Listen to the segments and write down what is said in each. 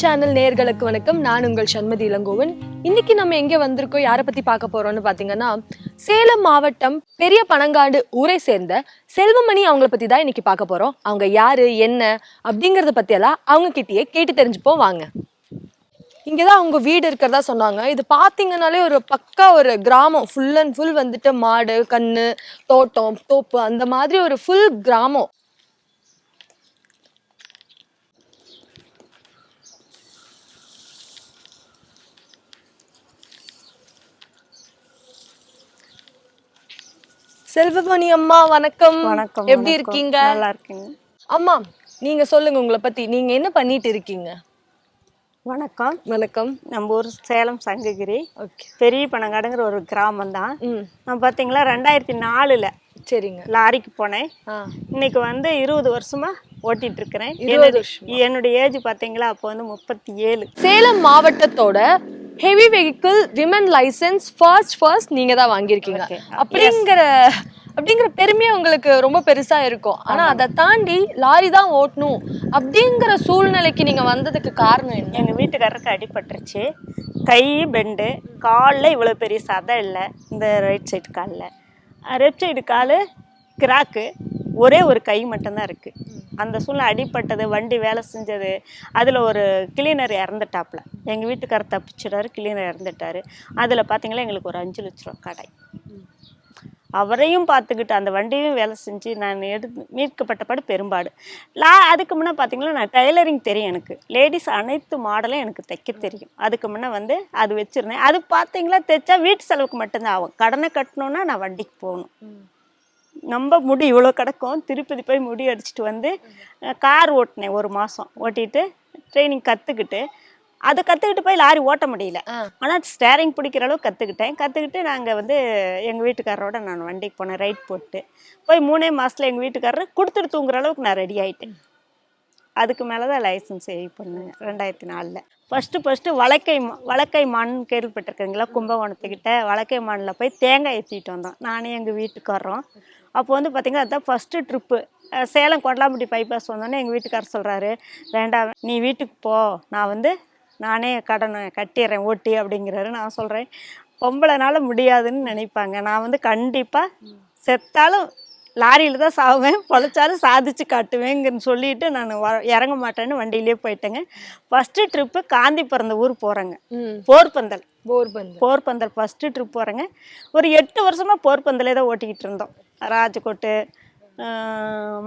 Channel நேர்களுக்கு வணக்கம். நான் உங்கள் சண்மதி இளங்கோவன். இன்னைக்கு நம்ம எங்க வந்திருக்கோம் யாரை பத்தி பார்க்க போறோம்னு பாத்தீங்கன்னா சேலம் மாவட்டம் பெரிய பனங்காடு ஊரை சேர்ந்த செல்வமணி அவங்கள பத்தி தான் இன்னைக்கு பார்க்க போறோம். அவங்க யாரு என்ன அப்படிங்கறத பத்தி எல்லாம் அவங்க கிட்டயே கேட்டு தெரிஞ்சுப்போம். வாங்க. இங்கதான் அவங்க வீடு இருக்கிறதா சொன்னாங்க. இது பார்த்தீங்கனாலே ஒரு பக்கா ஒரு கிராமம். ஃபுல் அண்ட் ஃபுல் வந்துட்டு மாடு கண்ணு தோட்டம் தோப்பு அந்த மாதிரி ஒரு ஃபுல் கிராமம். செல்வமணி அம்மா வணக்கம். வணக்கம் எப்படி. இருக்கீங்க? நல்லா இருக்கீங்க அம்மா நீங்க சொல்லுங்க உங்களை பத்தி. நீங்க என்ன பண்ணிட்டு இருக்கீங்க? வணக்கம். வணக்கம். நம்ம ஊர் சேலம் சங்ககிரி. பெரிய பனங்காடுங்கிற ஒரு கிராமம் தான். நான் பார்த்தீங்களா ரெண்டாயிரத்தி நாலில் சரிங்க. லாரிக்கு போனேன். இன்னைக்கு வந்து இருபது வருஷமா ஓட்டிட்டு இருக்கிறேன் என்னுடைய- ஏஜ் பார்த்தீங்களா அப்போ வந்து முப்பத்தி ஏழு சேலம் மாவட்டத்தோட heavy vehicle women license first first நீங்க தான் வாங்கியிருக்கீங்க. அப்படிங்கிற அப்படிங்கிற பெருமையே உங்களுக்கு ரொம்ப பெருசா இருக்கும். ஆனா அதை தாண்டி லாரி தான் ஓட்டணும் அப்படிங்கிற சூழ்நிலைக்கு நீங்க வந்ததுக்கு காரணம் என்ன? எங்கள் வீட்டுக்காரருக்கு அடிபட்டுருச்சு. கை பெண்டு காலில் இவ்வளோ பெரிய சதை இல்லை. இந்த ரைட் சைடு காலில். லெஃப்ட் சைடு கால் கிராக்கு. ஒரே ஒரு கை மட்டும்தான் இருக்குது அந்த சூழ்நிலை அடிப்பட்டது வண்டி வேலை செஞ்சது அதில் ஒரு கிளீனர் இறந்துட்டாப்புல எங்கள் வீட்டுக்காரர் தப்பிச்சிட்டாரு கிளீனர் இறந்துட்டாரு. அதில் பார்த்தீங்களா எங்களுக்கு ஒரு அஞ்சு லட்ச ரூபா கடை. அவரையும் பார்த்துக்கிட்டு அந்த வண்டியும் வேலை செஞ்சு நான் எடுத்து மீட்கப்பட்டபாடு பெரும்பாடு. லா அதுக்கு முன்னே பார்த்தீங்கன்னா நான் டைலரிங் தெரியும் எனக்கு. லேடிஸ் அனைத்து மாடலும் எனக்கு தைக்க தெரியும். அதுக்கு முன்னே வந்து அது வச்சுருந்தேன். அது பார்த்தீங்களா தைச்சா வீட்டு செலவுக்கு மட்டும்தான் ஆகும். கடனை கட்டணுன்னா நான் வண்டிக்கு போகணும். நம்ம முடி இவ்வளோ கிடக்கும். திருப்பதி போய் முடி அடிச்சுட்டு வந்து கார் ஓட்டினேன் ஒரு மாதம் ஓட்டிட்டு ட்ரைனிங் கற்றுக்கிட்டு அதை கற்றுக்கிட்டு போய் லாரி ஓட்ட முடியல. ஆனால் ஸ்டேரிங் பிடிக்கிற அளவு கற்றுக்கிட்டேன் கற்றுக்கிட்டு நாங்கள் வந்து எங்கள் வீட்டுக்காரரோட நான் வண்டிக்கு போனேன். ரைட் போட்டு. போய் மூணே மாதத்தில் எங்கள் வீட்டுக்காரர் கொடுத்துட்டு தூங்குற அளவுக்கு நான் ரெடி ஆயிட்டேன். அதுக்கு மேலே தான் லைசன்ஸ் எய் பண்ணேன் ரெண்டாயிரத்தி நாலில் ஃபஸ்ட்டு ஃபஸ்ட்டு வழக்கை வழக்கை மான் கேள்விப்பட்டிருக்கீங்களா? கும்பகோணத்துக்கிட்ட வழக்கை மானில் போய் தேங்காய் ஏற்றிட்டு வந்தோம். நானே எங்கள் வீட்டுக்காரரும். அப்போ வந்து பார்த்திங்கன்னா அதுதான் first trip Salem Kodalampatti bypass வந்தோடனே எங்கள் வீட்டுக்காரர் சொல்கிறாரு வேண்டாம் நீ வீட்டுக்கு போ. நான் வந்து நானே கடனை கட்டிடுறேன் ஓட்டி அப்படிங்கிறாரு. நான் சொல்கிறேன் பொம்பளைனால முடியாதுன்னு நினைப்பாங்க. நான் வந்து கண்டிப்பாக செத்தாலும் லாரியில் தான் சாவேன் பொழைச்சாலும் சாதிச்சு காட்டுவேங்கன்னு சொல்லிட்டு நான் வ இறங்க மாட்டேன்னு வண்டியிலே போயிட்டேங்க. ஃபஸ்ட்டு ட்ரிப்பு காந்தி பிறந்த ஊர் போகிறேங்க போர்பந்தல். போர் பந்து போர்பந்தல் ஃபஸ்ட்டு ட்ரிப் போகிறேங்க ஒரு எட்டு வருஷமாக போர்பந்தலே தான் ஓட்டிக்கிட்டு இருந்தோம். ராஜ்கோட்டு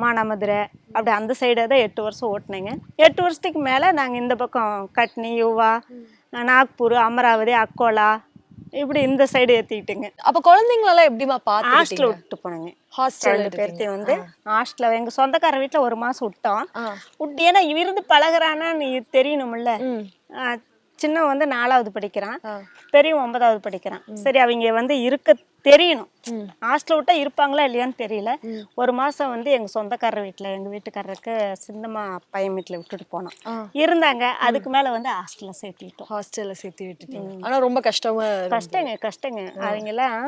மானாமதுரை அப்படி அந்த சைடே தான் எட்டு வருஷம் ஓட்டினேங்க. எட்டு வருஷத்துக்கு மேலே நாங்கள் இந்த பக்கம் கட்னி யுவா நாக்பூர் அமராவதி அக்கோலா இப்படி இந்த சைடு ஏற்றிக்கிட்டுங்க அப்ப குழந்தைங்களெல்லாம் எப்படிமா ஹாஸ்டலில் பாத்துக்கிட்டீங்க விட்டு போனேங்க. ஹாஸ்டல் ரெண்டு பேர்த்தையும் வந்து ஹாஸ்டலில் எங்கள் சொந்தக்கார வீட்டில் ஒரு மாதம் விட்டோம் விட்டு ஏன்னா இருந்து பழகுறான்னு தெரியணும்ல. ம். ஆ, சின்னவன் வந்து நாலாவது படிக்கிறான். ஆ. பெரியவன் ஒன்பதாவது படிக்கிறான். சரி அவங்க வந்து இருக்க தெரியணும். ஹாஸ்டல் விட்டா இருப்பாங்களா இல்லையான்னு தெரியல. ஒரு மாசம் வந்து எங்க சொந்தக்காரர் வீட்டில் எங்க வீட்டுக்காரருக்கு சின்னம்மா பையன் வீட்டில் விட்டுட்டு போனோம். இருந்தாங்க. அதுக்கு மேல வந்து ஹாஸ்டல்ல சேர்த்திட்டோம் ஹாஸ்டல்ல சேர்த்து விட்டுட்டீங்க. ஆனா ரொம்ப கஷ்டமா. கஷ்டங்க கஷ்டங்க. அவங்கெல்லாம்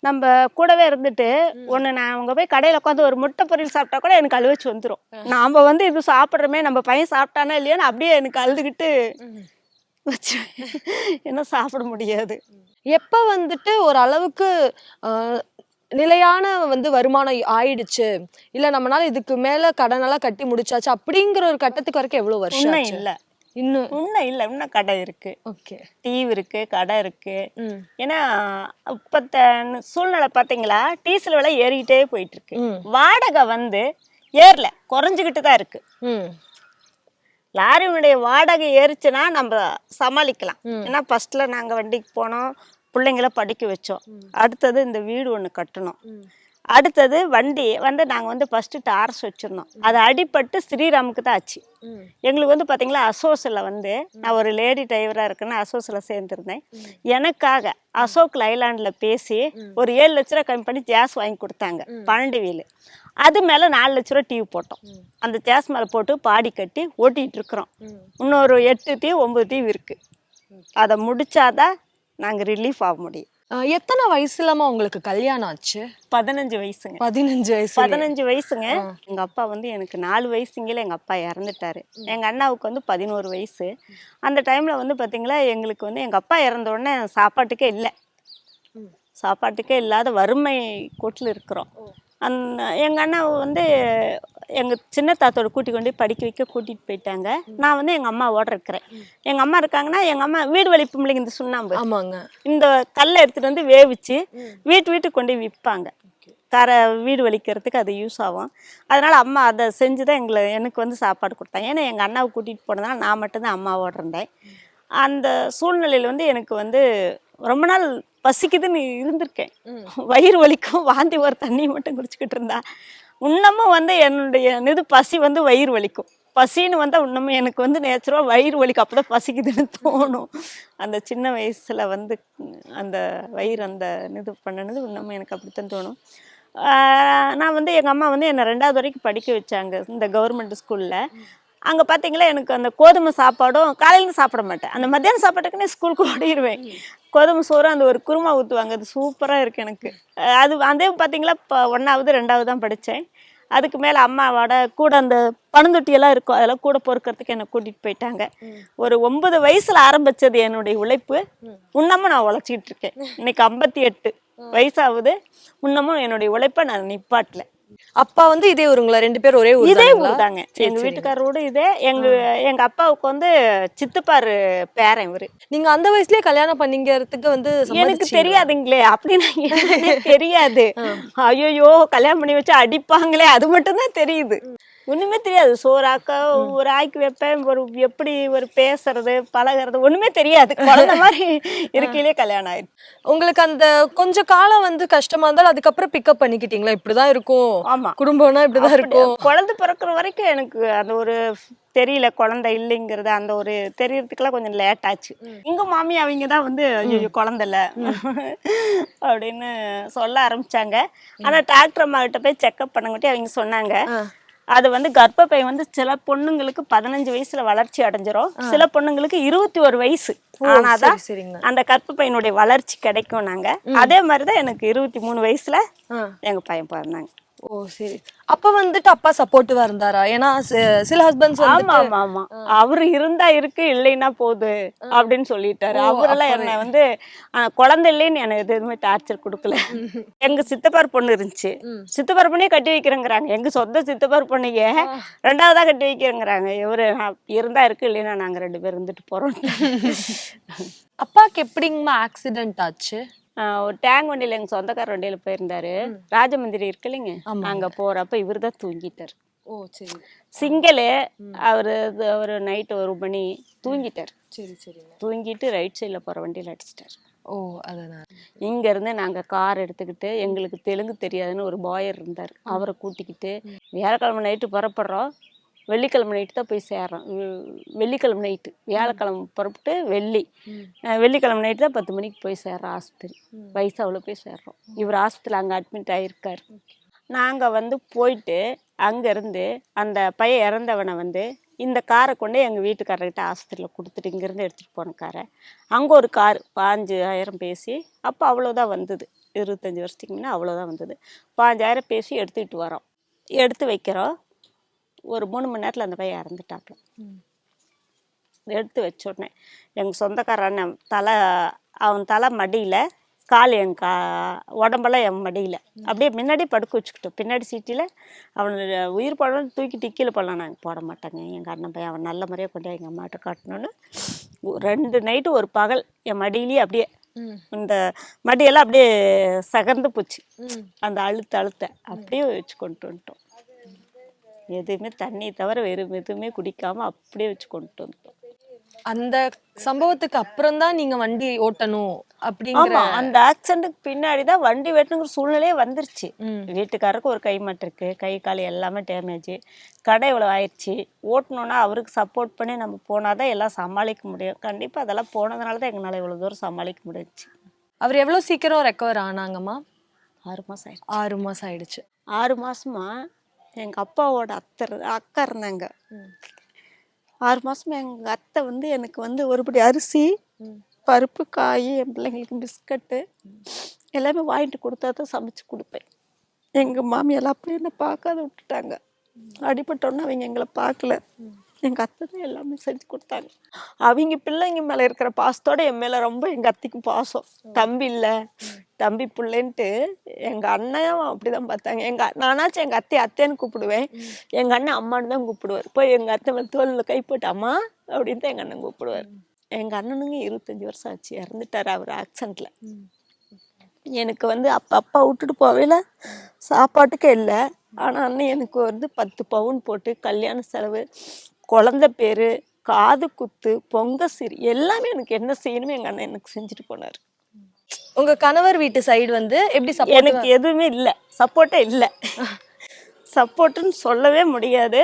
நம்ம கூடவே இருந்துட்டு ஒன்று நான் அவங்க போய் கடையில் உட்காந்து ஒரு முட்டை பொரியல் சாப்பிட்டா கூட எனக்கு அழுவச்சு வந்துடும் நாம் வந்து இது சாப்பிட்றோமே நம்ம பையன் சாப்பிட்டானா இல்லையான்னு அப்படியே எனக்கு அழுதுகிட்டு வச்சு என்ன சாப்பிட முடியாது. எப்ப வந்துட்டு ஒரு அளவுக்கு நிலையான வந்து வருமானம் ஆயிடுச்சு? இல்ல நம்மளால இதுக்கு மேல கடனெல்லாம் கட்டி முடிச்சாச்சு? அப்படிங்கிற ஒரு கட்டத்துக்கு வரைக்கும் எவ்வளவு வருஷம்? இல்லை. இன்னும்? இன்னும் இல்லை. இன்னும் கடை இருக்கு. ஓகே. டிவி இருக்கு கடை இருக்கு. ஏன்னா இப்பத்த சூழ்நிலை பார்த்தீங்களா டீசல் விலை ஏறிக்கிட்டே போயிட்டு இருக்கு. வாடகை வந்து ஏறல. குறைஞ்சிக்கிட்டு தான் இருக்கு. லாரியினுடைய வாடகை ஏறிச்சுன்னா நம்ம சமாளிக்கலாம். ஏன்னா ஃபர்ஸ்ட்ல நாங்கள் வண்டிக்கு போனோம். பிள்ளைங்கள படிக்க வச்சோம். அடுத்தது இந்த வீடு ஒன்று கட்டணும். அடுத்தது வண்டி வந்து நாங்கள் வந்து ஃபஸ்ட்டு டார்ஸ் வச்சுருந்தோம். அது அடிபட்டு ஸ்ரீராமுக்கு தான் ஆச்சு. எங்களுக்கு வந்து பார்த்தீங்களா அசோஸில் வந்து நான் ஒரு லேடி டிரைவராக இருக்குன்னு அசோஸில் சேர்ந்துருந்தேன். எனக்காக அசோக் லைலாண்டில் பேசி ஒரு ஏழு லட்ச ரூபா கம்மி பண்ணி ஜாஸ் வாங்கி கொடுத்தாங்க பன்னெண்டு வீல். அது மேலே நாலு லட்ச ரூபா டிவி போட்டோம். அந்த ஜாஸ் மேலே போட்டு பாடி கட்டி ஓட்டிகிட்டு இருக்கிறோம். இன்னொரு எட்டு டிவி ஒம்பது டிவி இருக்குது அதை முடிச்சாதான் நாங்கள் ரிலீஃப் ஆக முடியும். எத்தனை வயசுலமா உங்களுக்கு கல்யாணம் ஆச்சு? பதினஞ்சு வயசுங்க. பதினஞ்சு வயசு. பதினஞ்சு வயசுங்க. எங்க அப்பா வந்து எனக்கு நாலு வயசுங்களே எங்க அப்பா இறந்துட்டாரு. எங்க அண்ணாவுக்கு வந்து பதினோரு வயசு. அந்த டைம்ல வந்து பாத்தீங்களா எங்களுக்கு வந்து எங்க அப்பா இறந்த உடனே சாப்பாட்டுக்கே இல்லை. சாப்பாட்டுக்கே இல்லாத வறுமை கோட்டில் இருக்கிறோம். அந்த எங்க அண்ணா வந்து எங்க சின்ன தாத்தோட கூட்டி கொண்டு படிக்க வைக்க கூட்டிட்டு போயிட்டாங்க. நான் வந்து எங்க அம்மாவோட இருக்கிறேன். எங்க அம்மா இருக்காங்கன்னா எங்க அம்மா வீடு வலிப்பு பிள்ளைங்க இந்த சுண்ணாம்பு. ஆமாங்க. இந்த கல்லை எடுத்துட்டு வந்து வேவிச்சு வீட்டு வீட்டுக்கு கொண்டு போய் விற்பாங்க கரை வீடு வலிக்கிறதுக்கு அது யூஸ் ஆகும். அதனால் அம்மா அதை செஞ்சு தான் எங்களை எனக்கு வந்து சாப்பாடு கொடுத்தாங்க. ஏன்னா எங்கள் அண்ணாவை கூட்டிகிட்டு போனதுனால நான் மட்டும்தான் அம்மாவோட இருந்தேன். அந்த சூழ்நிலையில் வந்து எனக்கு வந்து ரொம்ப நாள் பசிக்குதுன்னு இருந்திருக்கேன். வயிறு வலிக்கும் வாந்தி ஒரு தண்ணி மட்டும் குடிச்சிக்கிட்டு இருந்தா. இன்னமும் வந்து என்னுடைய இது பசி வந்து வயிறு வலிக்கும். பசின்னு வந்தால் இன்னமும் எனக்கு வந்து நேச்சுரலாக வயிறு வலிக்கும் அப்போ தான் பசிக்குதுன்னு தோணும். அந்த சின்ன வயசில் வந்து அந்த வயிறு அந்த இது பண்ணினது இன்னமும் எனக்கு அப்படித்தான் தோணும். நான் வந்து எங்கள் அம்மா வந்து என்னை ரெண்டாவது வரைக்கும் படிக்க வச்சாங்க இந்த கவர்மெண்ட் ஸ்கூலில். அங்கே பார்த்தீங்களா எனக்கு அந்த கோதுமை சாப்பாடும் காலையில சாப்பிட மாட்டேன். அந்த மத்தியான சாப்பாட்டுக்குன்னே ஸ்கூலுக்கு ஓடிடுவேன் கோதுமை சோறு அந்த ஒரு குருமா ஊற்றுவாங்க அது சூப்பராக இருக்குது எனக்கு. அது அதே பார்த்தீங்களா இப்போ ஒன்றாவது ரெண்டாவது தான் படித்தேன் அதுக்கு மேலே அம்மாவோட கூட அந்த பணந்தொட்டியெல்லாம் இருக்கும். அதெல்லாம் கூட பொறுக்கிறதுக்கு என்னை கூட்டிகிட்டு போயிட்டாங்க. ஒரு ஒன்பது வயசில் ஆரம்பிச்சது என்னுடைய உழைப்பு. இன்னமும் நான் உழைச்சிக்கிட்டு இருக்கேன். இன்னைக்கு ஐம்பத்தி எட்டு வயசாகுது. இன்னமும் என்னுடைய உழைப்பை நான் நிப்பாட்டல. அப்பா வந்து இதே ஊருங்களா? ரெண்டு பேரும் ஒரே ஊர் இதே? ஊர் தாங்க எங்க வீட்டுக்காரோட இதே எங்க எங்க அப்பாவுக்கு வந்து சித்தப்பாரு பேரன் இவரு. நீங்க அந்த வயசுலயே கல்யாணம் பண்ணிக்கிறதுக்கு வந்து எனக்கு? தெரியாதுங்களே. அப்படின்னு தெரியாது. ஐயோ கல்யாணம் பண்ணி வச்சு அடிப்பாங்களே. அது மட்டும் தான் தெரியுது ஒண்ணுமே தெரியாது. சோறாக்க ஒரு ஆய்க்கு வைப்பேன். ஒரு எப்படி ஒரு பேசுறது பழகுறது ஒண்ணுமே தெரியாது. குழந்தை மாதிரி இருக்கையிலே கல்யாணம் ஆயிடுச்சு. உங்களுக்கு அந்த கொஞ்ச காலம் வந்து கஷ்டமா இருந்தாலும் அதுக்கப்புறம் பிக்கப் பண்ணிக்கிட்டீங்களா? இப்படிதான் இருக்கும். ஆமா. குடும்பம்னா இப்படிதான் இருக்கும். குழந்தை பிறக்கிற வரைக்கும் எனக்கு அந்த ஒரு தெரியல குழந்தை இல்லைங்கிறது அந்த ஒரு தெரியறதுக்கெல்லாம் கொஞ்சம் லேட் ஆச்சு. எங்க மாமி அவங்க தான் வந்து ஐயோ குழந்தை இல்ல. அப்படின்னு சொல்ல ஆரம்பிச்சாங்க. ஆனா டாக்டர் அம்மா கிட்ட போய் செக்அப் பண்ணங்காட்டி அவங்க சொன்னாங்க. அது வந்து கர்ப்பப்பை வந்து சில பொண்ணுங்களுக்கு பதினஞ்சு வயசுல வளர்ச்சி அடைஞ்சிரும். சில பொண்ணுங்களுக்கு இருபத்தி ஒரு வயசு ஆனாதான் அந்த கர்ப்பப்பையனுடைய வளர்ச்சி கிடைக்கும் நாங்க அதே மாதிரிதான் எனக்கு இருபத்தி மூணு வயசுல. எங்க பையன் பிறந்தாங்க. ஓ சரி. அப்ப வந்துட்டு அப்பா சப்போர்ட்டிவா இருந்தாரா? ஏன்னா சில ஹஸ்பண்ட்ஸ் ஆமா ஆமா ஆமா. அவரு இருந்தா இருக்கு இல்லைன்னா போகுது அப்படின்னு சொல்லிட்டாரு. அவரெல்லாம் என்ன வந்து குழந்தை இல்லைன்னு எனக்கு எதுவுமே டார்ச்சர் கொடுக்கல. எங்க சித்தப்பார் பொண்ணு இருந்துச்சு. சித்தப்பார் பொண்ணே கட்டி வைக்கிறேங்கிறாங்க. எங்க சொந்த சித்தப்பார் பொண்ணுங்க ரெண்டாவதா கட்டி வைக்கிறேங்கிறாங்க. இவரு "நான் இருந்தா இருக்கு இல்லைன்னா நாங்க ரெண்டு பேரும் இருந்துட்டு போறோம். அப்பாக்கு எப்படிங்கம்மா ஆக்சிடென்ட் ஆச்சு? ஒரு டேங்க் வண்டியில எங்க சொந்தக்கார வண்டியில போயிருந்தாரு. ராஜமந்திரி இருக்கு இல்லைங்க. அங்க போறப்ப இவர் தான் தூங்கிட்டாரு. ஓ சரி. சிங்கிளு அவரு அவர் நைட்டு ஒரு மணி தூங்கிட்டார். சரி சரிங்க. தூங்கிட்டு ரைட் சைடில் போகிற வண்டியில் அடிச்சிட்டாரு. ஓ அதனால இங்கேருந்து நாங்கள் கார் எடுத்துக்கிட்டு எங்களுக்கு தெலுங்கு தெரியாதுன்னு ஒரு பாயர் இருந்தார். அவரை கூட்டிக்கிட்டு வியாழக்கிழமை நைட்டு புறப்படுறோம். வெள்ளிக்கிழமை நைட்டு தான் போய் சேர்றோம். வெள்ளிக்கிழமை நைட்டு வியாழக்கிழமை புறப்பட்டு வெள்ளி. வெள்ளிக்கிழமை நைட்டு தான் பத்து மணிக்கு போய் சேர்றோம் ஆஸ்பத்திரி. வயசாவில் போய் சேர்றோம். இவர் ஆஸ்பத்திரியில் அங்கே அட்மிட் ஆகியிருக்கார் நாங்கள் வந்து போயிட்டு அங்கேருந்து அந்த பையன் இறந்தவனை வந்து இந்த காரை கொண்டு எங்கள் வீட்டுக்காரர்கிட்ட ஆஸ்பத்திரியில் கொடுத்துட்டு இங்கேருந்து எடுத்துகிட்டு போன காரை அங்கே ஒரு கார் பாஞ்சாயிரம் பேசி அப்போ அவ்வளோதான் வந்தது. இருபத்தஞ்சி வருஷத்துக்கு முன்னே அவ்வளோதான் வந்தது. பாஞ்சாயிரம் பேசி எடுத்துக்கிட்டு வரோம் எடுத்து வைக்கிறோம். ஒரு மூணு மணி நேரத்தில் அந்த பையன் இறந்துட்டாப்புல எடுத்து வச்ச உடனே எங்கள் சொந்தக்கார அண்ணன் தலை அவன் தலை மடியில் கால் என் கா உடம்பெல்லாம் என் மடியில். அப்படியே முன்னாடி படுக்க வச்சுக்கிட்டோம். பின்னாடி சீட்டில் அவனை உயிர் போடணும் தூக்கி டிக்கியில் போடலாம். நாங்கள் போட மாட்டாங்க. எங்கள் அண்ணன் பையன் அவன் நல்ல முறையாக கொண்டு எங்கள் அம்மாட்ட காட்டணுன்னு ஒ- ரெண்டு நைட்டு ஒரு பகல் என் மடியிலேயே அப்படியே இந்த மடியெல்லாம் அப்படியே சகர்ந்து போச்சு. அந்த அழுத்த அழுத்த அப்படியே வச்சு கொண்டு வந்துட்டோம். எதுவுமே தண்ணி தவிர வெறும் எதுவுமே குடிக்காம அப்படியே வச்சு கொண்டு வந்துட்டோம். அந்த சம்பவத்துக்கு அப்புறம் தான் நீங்க வண்டி ஓட்டணும் அப்படிங்கிற அந்த ஆக்சிடென்ட்டுக்கு பின்னாடி தான் வண்டி வெட்டணுங்கிற சூழ்நிலையே வந்துருச்சு. வீட்டுக்காரருக்கு ஒரு கை மட்டு இருக்கு கை கால் எல்லாமே டேமேஜ் கடை இவ்வளோ ஆயிடுச்சு ஓட்டணும்னா அவருக்கு சப்போர்ட் பண்ணி நம்ம போனாதான் எல்லாம் சமாளிக்க முடியும். கண்டிப்பா அதெல்லாம் போனதுனால தான் எங்களால் இவ்வளோ தூரம் சமாளிக்க முடிஞ்சுச்சு. அவர் எவ்வளவு சீக்கிரம் ரெக்கவர் ஆனாங்கம்மா? ஆறு மாசம் ஆயிடுச்சு. ஆறு மாசம் ஆயிடுச்சு. ஆறு மாசமா எங்க அப்பாவோட அத்தை அக்கா இருந்தாங்க. ஆறு மாசமா எங்க அத்தை வந்து எனக்கு வந்து ஒருபடி அரிசி பருப்பு காய் என் பிள்ளைங்களுக்கு பிஸ்கட்டு எல்லாமே வாங்கிட்டு கொடுத்தா தான் சமைச்சு கொடுப்பேன். எங்கள் மாமியெல்லாம் அப்படியே என்ன பார்க்காத விட்டுட்டாங்க. அடிபட்டோன்னே அவங்க எங்களை பார்க்கல. எங்கள் அத்தை தான் எல்லாமே செஞ்சு கொடுத்தாங்க. அவங்க பிள்ளைங்க மேலே இருக்கிற பாசத்தோட என் மேலே ரொம்ப எங்கள் அத்தைக்கு பாசம். தம்பி இல்லை. தம்பி பிள்ளைன்ட்டு எங்கள் அண்ணன் அப்படிதான் பார்த்தாங்க. எங்கள் நானாச்சும் எங்கள் அத்தையை அத்தைன்னு கூப்பிடுவேன். எங்கள் அண்ணன் அம்மான்னு தான் கூப்பிடுவார். போய் எங்கள் அத்தை மேலே தோலில் கை போட்டு அம்மா அப்படின்னு தான் எங்கள் அண்ணன் கூப்பிடுவார். எங்கள் அண்ணனுங்க இருபத்தஞ்சி வருஷம் ஆச்சு. இறந்துட்டார் அவர் ஆக்சிடெண்ட்டில் எனக்கு வந்து அப்பா அப்பா விட்டுட்டு போவேல சாப்பாட்டுக்கே இல்லை. ஆனால் அண்ணன் எனக்கு வந்து பத்து பவுன் போட்டு கல்யாண செலவு குழந்த பேர் காது குத்து பொங்க சிரி எல்லாமே எனக்கு என்ன செய்யணுமோ எங்கள் அண்ணன் எனக்கு செஞ்சுட்டு போனார் உங்க கணவர் வீட்டு சைடு வந்து எப்படி சப்போர்ட் எனக்கு எதுவுமே இல்லை சப்போர்ட்டே இல்லை சப்போர்ட்டுன்னு சொல்லவே முடியாது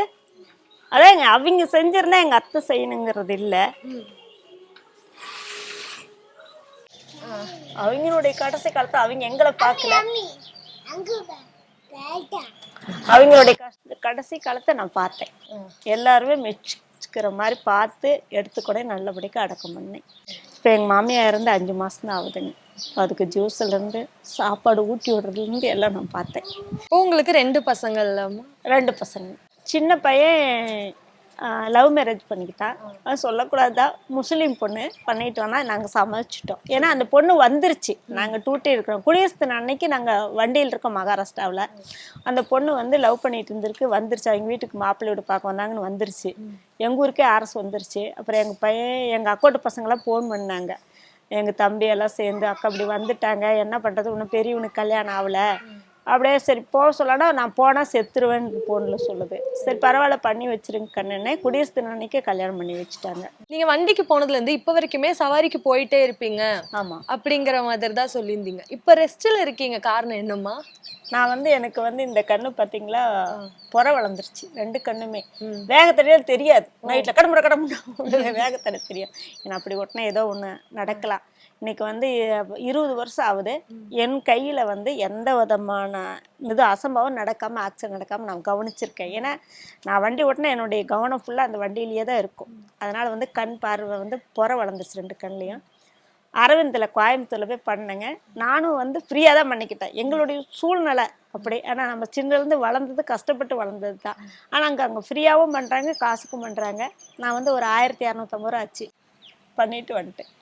அதான் எங்க அவங்க செஞ்சிருந்தா எங்கள் அத்தை செய்யணுங்கிறது இல்லை அவங்களுடைய கடைசி காலத்துல அவங்க எங்களை பார்க்கல அவங்களுடைய கடைசி- காலத்தை நான் பார்த்தேன். எல்லாருமே மெச்சுக்கிற மாதிரி பார்த்து எடுத்துக்கூட நல்லபடியாக அடக்கம் பண்ணேன். இப்போ எங்கள் மாமியார் இருந்து அஞ்சு மாதம் தான் ஆகுதுங்க அதுக்கு ஜூஸ்லேருந்து சாப்பாடு ஊட்டி விடுறதுலேருந்து எல்லாம் நான் பார்த்தேன். உங்களுக்கு ரெண்டு பசங்கள்லாமா? ரெண்டு பசங்க. சின்ன பையன் லவ் மேரேஜ் பண்ணிக்கிட்டான் அது சொல்லக்கூடாதா முஸ்லீம் பொண்ணு பண்ணிட்டு வந்தால் நாங்கள் சமைச்சிட்டோம் ஏன்னா அந்த பொண்ணு வந்துருச்சு. நாங்கள் டூட்டி இருக்கிறோம். குடியரசு தின அன்னைக்கு நாங்கள் வண்டியில் இருக்கோம் மகாராஷ்டிராவில். அந்த பொண்ணு வந்து லவ் பண்ணிட்டு இருந்திருக்கு. வந்துருச்சு. அவங்க வீட்டுக்கு மாப்பிள்ளை வீடு பார்க்க வந்தாங்கன்னு வந்துருச்சு. எங்கள் ஊருக்கே அரசு வந்துருச்சு. அப்புறம் எங்கள் பையன் எங்கள் அக்கோட்டு பசங்களாம் ஃபோன் பண்ணாங்க. எங்கள் தம்பி எல்லாம் சேர்ந்து அக்கா இப்படி வந்துட்டாங்க. என்ன பண்ணுறது இன்னும் பெரியவனுக்கு கல்யாணம் ஆகலை. அப்படியே சரி போக சொல்லடா நான் போனால் செத்துருவேன்னு ஃபோனில் சொல்லுது. சரி பரவாயில்ல பண்ணி வச்சிருங்க கண்ணுன்னே குடியரசு தின அன்னைக்கே கல்யாணம் பண்ணி வச்சுட்டாங்க. நீங்க வண்டிக்கு போனதுல இருந்து இப்ப வரைக்குமே சவாரிக்கு போயிட்டே இருப்பீங்க. ஆமாம் அப்படிங்கிற மாதிரி தான் சொல்லியிருந்தீங்க. இப்ப ரெஸ்ட்ல இருக்கீங்க காரணம் என்னம்மா? நான் வந்து எனக்கு வந்து இந்த கண்ணு பார்த்தீங்களா புற வளர்ந்துருச்சு ரெண்டு கண்ணுமே. வேகத்தடையே தெரியாது. நைட்டில் கடமுறை கடமுறை வேகத்தடை தெரியும். ஏன்னா அப்படி ஒட்டினா ஏதோ ஒன்று நடக்கலாம். இன்னைக்கு வந்து இருபது வருஷம் ஆகுது. என் கையில் வந்து எந்த விதமான இது அசம்பாவம் நடக்காமல் ஆக்சிடென்ட் நடக்காமல் நான் கவனிச்சிருக்கேன். ஏன்னா நான் வண்டி ஓட்டினா என்னுடைய கவனம் ஃபுல்லாக அந்த வண்டியிலேயே தான் இருக்கும். அதனால் வந்து கண் பார்வை வந்து புற வளர்ந்துருச்சு ரெண்டு கண்லேயும் அரவிந்தில் கோயம்புத்தூரில் போய் பண்ணேங்க. நானும் வந்து ஃப்ரீயாக தான் பண்ணிக்கிட்டேன். எங்களுடைய சூழ்நிலை அப்படி. ஏன்னா நம்ம சின்னலேருந்து வளர்ந்தது கஷ்டப்பட்டு வளர்ந்தது தான். ஆனால் அங்கே அங்கே ஃப்ரீயாகவும் பண்ணுறாங்க காசுக்கும் பண்ணுறாங்க நான் வந்து ஒரு ஆயிரத்தி இரநூத்தம்பது ரூபா ஆச்சு பண்ணிட்டு வந்துட்டேன்.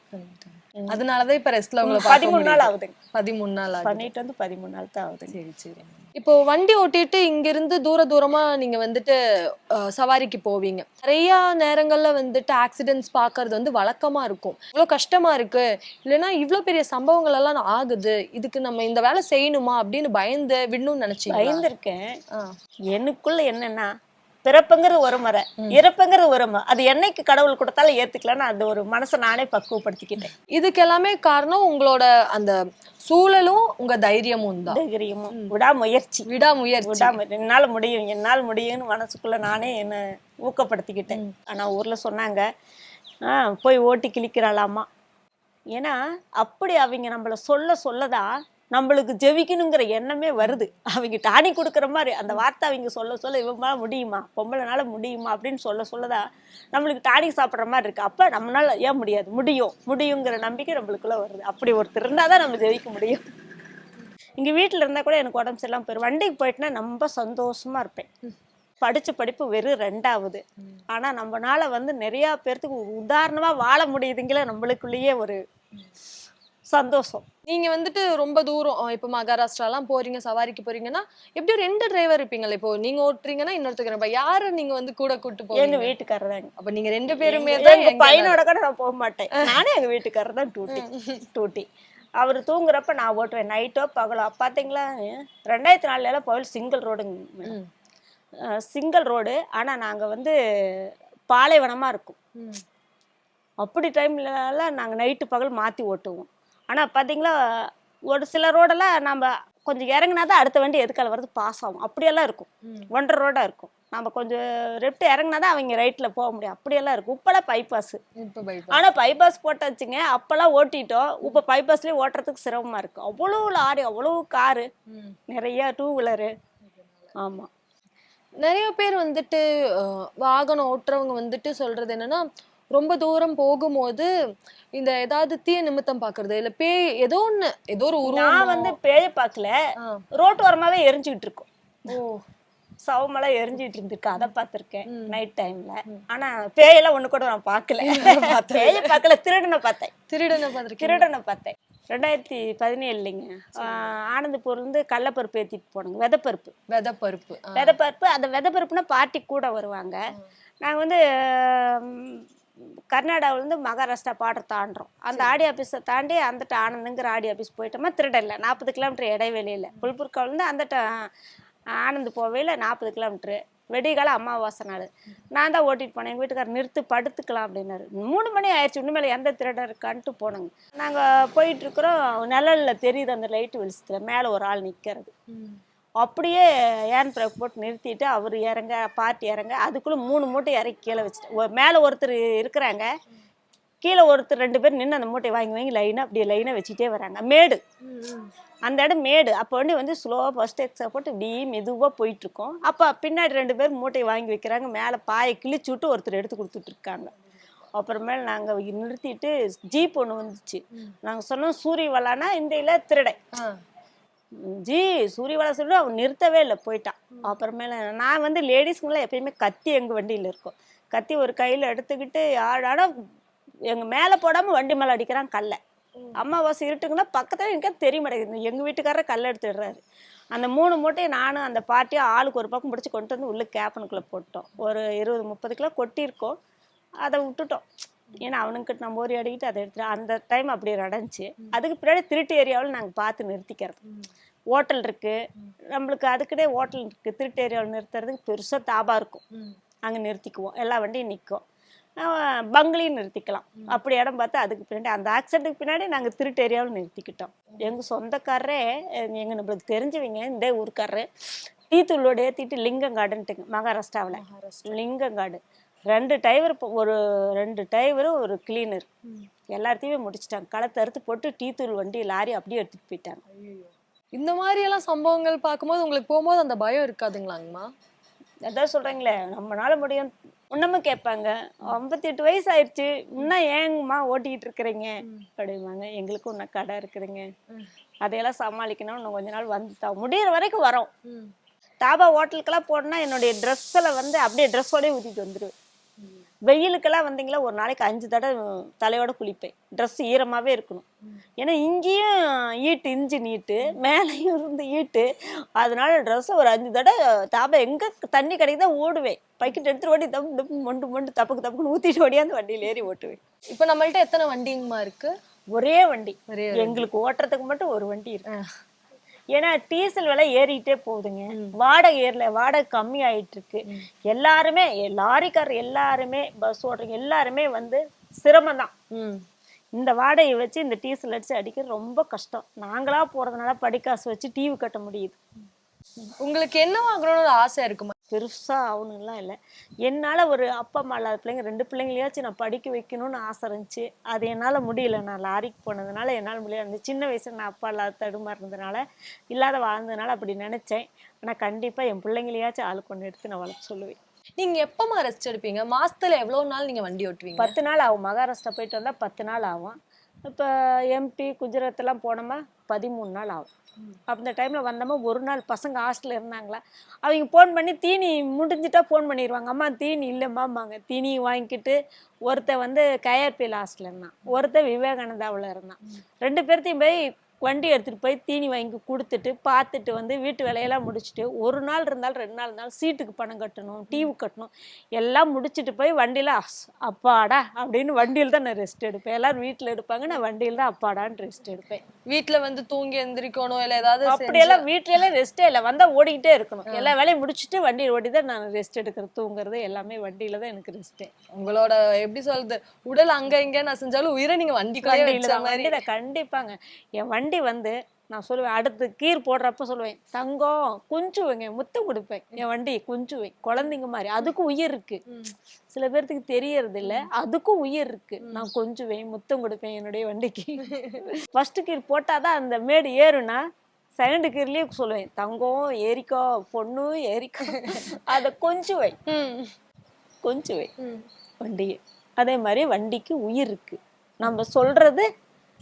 அதனாலதான் இப்ப ரெஸ்ட்ல உங்களை பதிமூணு நாள் ஆகுதுங்க. பதிமூணு நாள் ஆகுது. பண்ணிட்டு வந்து பதிமூணு நாள் தான் ஆகுதுங்க. சரி சரி. இப்போ வண்டி ஓட்டிட்டு இங்க இருந்து தூர தூரமா நீங்க வந்துட்டு சவாரிக்கு போவீங்க. நிறைய நேரங்கள்ல வந்துட்டு ஆக்சிடென்ட்ஸ் பாக்குறது வந்து வழக்கமா இருக்கும். இவ்வளவு கஷ்டமா இருக்கு. இல்லைன்னா இவ்வளவு பெரிய சம்பவங்கள் எல்லாம் ஆகுது. இதுக்கு நம்ம இந்த வேலை செய்யணுமா அப்படின்னு பயந்து விடணும்னு நினைச்சீங்க பயந்துருக்கேன். எனக்குள்ள என்னன்னா பிறப்புங்கிறது ஒரு முறை இறப்புங்கிறது ஒரு முறை அது என்னைக்கு கடவுள் கொடுத்தாலும் ஏத்துக்கலன்னு அந்த ஒரு மனசை நானே பக்குவப்படுத்திக்கிட்டேன். இதுக்கு எல்லாமே காரணம் உங்களோட அந்த சூழலும் உங்க தைரியமும் தான். தைரியமும். விடாமுயற்சி. விடாமுயற்சி. விடாம என்னால முடியும் என்னால் முடியும்னு மனசுக்குள்ள நானே என்ன ஊக்கப்படுத்திக்கிட்டேன். ஆனா ஊர்ல சொன்னாங்க ஆ போய் ஓட்டி கிழிக்கிறாளாமா ஏன்னா அப்படி அவங்க நம்மள சொல்ல சொல்லதான் நம்மளுக்கு ஜெபிக்கணுங்கிற எண்ணமே வருது. அவங்க டானி கொடுக்குற மாதிரி அந்த வார்த்தை அவங்க சொல்ல சொல்ல இவங்களால முடியுமா? பொம்பளைனால முடியுமா? அப்படின்னு சொல்ல சொல்லதான் நம்மளுக்கு டானிக் சாப்பிட்ற மாதிரி இருக்கு. அப்ப நம்மளால ஏன் முடியாது? முடியும். முடியுங்கிற நம்பிக்கை நம்மளுக்குள்ள வருது. அப்படி ஒருத்தர் இருந்தாதான் நம்ம ஜெயிக்க முடியும். இங்க வீட்டில் இருந்தால் கூட எனக்கு உடம்பு சரியில்லாம போயிடும் வண்டிக்கு போயிட்டுனா ரொம்ப சந்தோஷமா இருப்பேன். படிச்ச படிப்பு வெறும் ரெண்டாவது. ஆனா நம்மனால வந்து நிறைய பேர்த்துக்கு உதாரணமா வாழ முடியுதுங்களே நம்மளுக்குள்ளேயே ஒரு சந்தோஷம். நீங்க வந்துட்டு ரொம்ப தூரம் இப்ப மகாராஷ்டிராலாம் போறீங்க சவாரிக்கு போறீங்கன்னா எப்படியும் ரெண்டு டிரைவர் இருப்பீங்கல்ல இப்போ நீங்க ஓட்டுறீங்கன்னா இன்னொருத்தர் இப்ப யாரு நீங்க வந்து கூட கூட்டு எங்க போவீங்க வீட்டுக்காரர் தாங்க. அப்ப நீங்க ரெண்டு பேருமே தான் எங்க எங்க பையனோட கூட நான் போக மாட்டேன். நானே எங்க வீட்டுக்காரர் தான் டூட்டி. டூட்டி. அவர் தூங்குறப்ப நான் ஓட்டுவேன். நைட்டோ பகலோ பாத்தீங்களா ரெண்டாயிரத்தி நாலுல எல்லாம் போய் சிங்கிள் ரோடுங்க. சிங்கிள் ரோடு ஆனா நாங்க வந்து பாலைவனமா இருக்கும். அப்படி டைம்லலாம் நாங்கள் நைட்டு பகல் மாற்றி ஓட்டுவோம். ஆனால் பார்த்தீங்களா ஒரு சில ரோடெல்லாம் நம்ம கொஞ்சம் இறங்குனா தான் அடுத்த வண்டி எதுக்கால வருது பாஸ் ஆகும். அப்படியெல்லாம் இருக்கும். ஒன்றரை ரோடாக இருக்கும். நம்ம கொஞ்சம் லெஃப்ட் இறங்குனா தான் அவங்க ரைட்டில் போக முடியும். அப்படியெல்லாம் இருக்கும். இப்போலாம் பைபாஸ். ஆனால் பைபாஸ் போட்டாச்சுங்க. அப்போல்லாம் ஓட்டிட்டோம். இப்போ பைபாஸ்லேயே ஓட்டுறதுக்கு சிரமமாக இருக்கும் அவ்வளோ லாரி அவ்வளோ காரு. நிறைய டூ வீலரு ஆமாம் நிறைய பேர் வந்துட்டு வாகனம் ஓட்டுறவங்க வந்துட்டு சொல்றது என்னன்னா ரொம்ப தூரம் போகும்போது இந்த ஏதாவது தீய நிமித்தம் பாக்குறது இல்ல பேய் ஏதோ ஒண்ணு ஏதோ ஒரு உருவம்? நான் வந்து பேய பார்க்கல. ரோட்டு ஓரமாவே எரிஞ்சுக்கிட்டு இருக்கும். ஓ. சவமெல்லாம் எரிஞ்சிட்டு இருந்திருக்கு. அதை பார்த்திருக்கேன் நைட் டைம்ல ஆனா பேயெல்லாம் ஒண்ணு கூட நான் பார்க்கல. பேய பார்க்கல திருடனை பார்த்தேன். திருடனை பார்த்திருக்கேன் திருடனை பார்த்தேன். ரெண்டாயிரத்தி பதினேழுலைங்க ஆனந்தபூர்ல இருந்து கடலப்பருப்பு ஏத்திட்டு போனோங்க. விதைப்பருப்பு. விதை பருப்பு ஆ. விதைப்பருப்பு அந்த விதைப்பருப்புனா பார்ட்டி கூட வருவாங்க. நாங்கள் வந்து கர்நாடகாவிலேருந்து மகாராஷ்டிரா பார்டர் தாண்டுறோம். அந்த ஆடி ஆஃபீஸை தாண்டி அந்த ஆனந்துங்கிற ஆடி ஆஃபீஸ் போயிட்டோமா திருடல நாற்பது கிலோமீட்டர் இடைவெளியில். புல்புர்காவிலேருந்து அந்த ஆனந்த் போவையில் நாற்பது கிலோமீட்ரு வெடிகால அமாவாசை நாள். நான் தான் ஓட்டிட்டு போனேன். எங்கள் வீட்டுக்காரர் நிறுத்து படுத்துக்கலாம் அப்படின்னாரு. மூணு மணி ஆயிடுச்சு. இனிமேல் எந்த திருடன் இருக்கான்ட்டு போனோங்க. நாங்கள் போயிட்டுருக்குறோம் நிழலில் தெரியுது அந்த லைட்டு வெளிச்சத்தில் மேலே ஒரு ஆள் நிற்கிறது. அப்படியே ஏன் பிரேக் போட்டு நிறுத்திட்டு அவர் இறங்க பார்ட்டி இறங்க அதுக்குள்ளே மூணு மூட்டை இறக்கி கீழே வச்சுட்டு மேலே ஒருத்தர் இருக்கிறாங்க. கீழே ஒருத்தர் ரெண்டு பேர் நின்று அந்த மூட்டை வாங்கி வாங்கி லைனாக அப்படியே லைனாக வச்சுட்டே வராங்க. மேடு. அந்த இடம் மேடு. அப்போ வண்டி வந்து ஸ்லோவாக ஃபஸ்ட் எக்ஸா போட்டு இப்படி மெதுவாக போயிட்டுருக்கோம். அப்போ பின்னாடி ரெண்டு பேர் மூட்டை வாங்கி வைக்கிறாங்க. மேலே பாயை கிழிச்சு விட்டு ஒருத்தர் எடுத்து கொடுத்துட்டு இருக்காங்க. அப்புறமேல நாங்கள் நிறுத்திட்டு ஜீப் ஒன்று வந்துச்சு. நாங்கள் சொன்னோம் சூரியவலானா இந்த இல்லை திருடை. ஜி சூரியவாலா சொல்லி அவன் நிறுத்தவே இல்லை போயிட்டான். அப்புறமேல நான் வந்து லேடிஸ்க்குலாம் எப்பயுமே கத்தி எங்கள் வண்டியில் இருக்கும். கத்தி ஒரு கையில் எடுத்துக்கிட்டு ஆடாட எங்கள் மேலே போடாமல் வண்டி மேலே அடிக்கிறான் கல்லை. அம்மாவாசை இருட்டுங்கன்னா பக்கத்தில் எனக்கு தெரிய மாட்டேங்குது. எங்கள் வீட்டுக்காரர் கல்லை எடுத்துடுறாரு. அந்த மூணு மூட்டையை நானும் அந்த பார்ட்டியும் ஆளுக்கு ஒரு பக்கம் பிடிச்சி கொண்டு வந்து உள்ளே கேப்பனுக்குள்ளே போட்டோம் ஒரு இருபது முப்பது கிலோ கொட்டியிருக்கோம். அதை விட்டுட்டோம். ஏன்னா அவனுங்கிட்ட நம்ம ஒரு அடிக்கிட்டு அதை எடுத்துட்டு அந்த டைம் அப்படி நடந்துச்சு. அதுக்கு பின்னாடி திருட்டு ஏரியாவில் நாங்கள் பார்த்து நிறுத்திக்கிறது. ஹோட்டல் இருக்கு. நம்மளுக்கு அதுக்கிட்டே ஹோட்டல் இருக்கு. திருட்டு ஏரியாவில் நிறுத்துறதுக்கு பெருசாக தாபா இருக்கும். அங்கே நிறுத்திக்குவோம். எல்லா வண்டியும் நிற்கும் பங்களையும் நிறுத்திக்கலாம். அப்படி இடம் பார்த்து அதுக்கு பின்னாடி அந்த ஆக்சிடென்ட்டுக்கு பின்னாடி நாங்கள் திருட்டு ஏரியாவில் நிறுத்திக்கிட்டோம். எங்கள் சொந்தக்காரரே எங்கள் நம்மளுக்கு தெரிஞ்சவங்க இந்த ஊருக்காரரு டீத்தூளோட ஏற்றிட்டு லிங்கங்காடுன்ட்டுங்க மகாராஷ்டிராவில். லிங்கங்காடு. ரெண்டு டிரைவர் ஒரு ரெண்டு டிரைவரு ஒரு கிளீனர் எல்லாத்தையுமே முடிச்சிட்டாங்க. களத்தை அறுத்து போட்டு டீத்தூள் வண்டி லாரி அப்படியே எடுத்துட்டு போயிட்டாங்க. இந்த மாதிரி எல்லாம் சம்பவங்கள் பார்க்கும்போது உங்களுக்கு போகும்போது அந்த பயம் இருக்காதுங்களாங்கம்மா? அதான் சொல்கிறீங்களே நம்மளால முடியும். இன்னமும் கேட்பாங்க ஐம்பத்தி எட்டு வயசு ஆயிடுச்சு இன்னும் ஏங்கம்மா ஓட்டிக்கிட்டு இருக்கிறீங்க? அப்படிம்பாங்க. எங்களுக்கும் இன்னும் கடை இருக்குதுங்க. அதையெல்லாம் சமாளிக்கணும் இன்னும் கொஞ்ச நாள் வந்து தான் முடியிற வரைக்கும் வரோம். தாபா ஹோட்டலுக்கெல்லாம் போனால் என்னுடைய ட்ரெஸ்ஸில் வந்து அப்படியே ட்ரெஸ்ஸோடய ஊற்றிட்டு வந்துடுவேன் வெயிலுக்கெல்லாம் வந்தீங்களா ஒரு நாளைக்கு அஞ்சு தடவை தலையோட குளிப்பேன். ட்ரெஸ் ஈரமாகவே இருக்கணும். ஏன்னா இங்கேயும் ஈட்டு இஞ்சி நீட்டு மேலேயும் இருந்து ஈட்டு. அதனால ட்ரெஸ்ஸை ஒரு அஞ்சு தடவை தாபா எங்கே தண்ணி கிடைக்குதோ ஓடுவேன். பைக்கிட்டு எடுத்துட்டு ஓடி தப்பு தப்பு மொண்டு மொண்டு தப்புக்கு தப்புக்குன்னு ஊற்றிட்டு ஓடியாந்து வண்டியில் ஏறி ஓட்டுவேன். இப்போ நம்மள்ட்ட எத்தனை வண்டிங்கம்மா இருக்கு? ஒரே வண்டி. எங்களுக்கு ஓட்டுறதுக்கு மட்டும் ஒரு வண்டி இருக்கு. ஏன்னா டீசல் விலை ஏறிட்டே போகுதுங்க. வாடகை ஏறல வாடகை கம்மி ஆயிட்டு இருக்கு எல்லாருமே லாரிக்கார் எல்லாருமே பஸ் ஓட்டுறவங்க எல்லாருமே வந்து சிரமம் தான் இந்த வாடகையை வச்சு இந்த டீசல் அடிச்சு அடிக்கிறது ரொம்ப கஷ்டம். நாங்களா போறதுனால படிக்காசு வச்சு டிவி கட்ட முடியுது. உங்களுக்கு என்ன வாங்கணும்னு ஒரு ஆசை இருக்குமா? பெருசா ஆகணும்லாம் இல்லை. என்னால் ஒரு அப்பா அம்மா இல்லாத பிள்ளைங்க ரெண்டு பிள்ளைங்களையாச்சும் நான் படிக்க வைக்கணும்னு ஆசை இருந்துச்சு. அது என்னால் முடியல. நான் லாரிக்கு போனதுனால என்னால் முடியல. அந்த சின்ன வயசுல நான் அப்பா இல்லாத தடுமாறு இருந்ததுனால இல்லாத வாழ்ந்ததுனால அப்படி நினச்சேன். ஆனால் கண்டிப்பாக என் பிள்ளைங்களையாச்சும் ஆளுக்கு ஒன்று எடுத்து நான் வளர்த்து சொல்லுவேன். நீங்க எப்பமா ரெஸ்ட் எடுப்பீங்க? மாசத்துல எவ்வளவு நாள் நீங்க வண்டி ஓட்டுவீங்க? பத்து நாள் ஆகும். மகாராஷ்டிரா போயிட்டு வந்தால் பத்து நாள் ஆகும். இப்போ எம்பி குஜராத்லாம் போனோமா? பதிமூணு நாள் ஆகும். அந்த டைமில் வந்தோமா ஒரு நாள் பசங்க ஹாஸ்டலில் இருந்தாங்களா? அவங்க ஃபோன் பண்ணி தீனி முடிஞ்சிட்டா ஃபோன் பண்ணிடுவாங்க அம்மா தீனி இல்லைம்மாம்பாங்க தீனி வாங்கிக்கிட்டு ஒருத்தன் வந்து கயர்பியில் ஹாஸ்டலில் இருந்தான். ஒருத்தன் விவேகானந்தாவில் இருந்தான். ரெண்டு பேர்த்தையும் போய் வண்டி எடுத்துகிட்டு போய் தீனி வாங்கி கொடுத்துட்டு பார்த்துட்டு வந்து வீட்டு வேலையெல்லாம் முடிச்சுட்டு ஒரு நாள் இருந்தாலும் ரெண்டு நாள் இருந்தாலும் சீட்டுக்கு பணம் கட்டணும் டிவி கட்டணும் எல்லாம் முடிச்சுட்டு போய் வண்டியில் அப்பாடா அப்படின்னு வண்டியில் தான் நான் ரெஸ்ட் எடுப்பேன். எல்லாரும் வீட்டில் எடுப்பாங்க நான் வண்டியில் தான் அப்பாடான்னு ரெஸ்ட் எடுப்பேன். வீட்ல வந்து தூங்கி எந்திரிக்கணும் இல்ல ஏதாவது அப்படியெல்லாம் வீட்டுல எல்லாம் ரெஸ்டே இல்லை வந்தால் ஓடிக்கிட்டே இருக்கணும். எல்லா வேலையும் முடிச்சுட்டு வண்டியில் ஓடி தான் நான் ரெஸ்ட் எடுக்கிறது தூங்குறது எல்லாமே வண்டியில் தான் எனக்கு ரெஸ்ட்டே உங்களோட எப்படி சொல்றது உடல் அங்க இங்க நான் செஞ்சாலும் உயிரை நீங்க வண்டிக்குள்ளே வண்டியில கண்டிப்பாங்க. என் வண்டி வந்து நான் சொல்லுவேன் அடுத்து கீர் போடுறப்ப சொல்லுவேன் தங்கம் குஞ்சுவேங்க முத்தம் கொடுப்பேன். என் வண்டி குஞ்சுவேன் குழந்தைங்க மாதிரி. அதுக்கும் உயிர் இருக்கு. சில பேர்த்துக்கு தெரியறது இல்ல அதுக்கும் உயிர் இருக்கு. நான் கொஞ்சுவேன் முத்தம் கொடுப்பேன் என்னுடைய வண்டிக்கு. ஃபர்ஸ்ட் கீர் போட்டாதான் அந்த மேடு ஏறுனா செகண்ட் கீர்லயே சொல்லுவேன் தங்கம் ஏறிக்கோ பொண்ணு ஏறிக்கோ அதை. கொஞ்சுவேன் ம். வண்டியை. அதே மாதிரி வண்டிக்கு உயிர் இருக்கு. நம்ம சொல்றது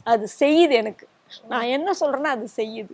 அது செய்யுது எனக்கு. நான் என்ன சொல்றேன்னா அது செய்யுது.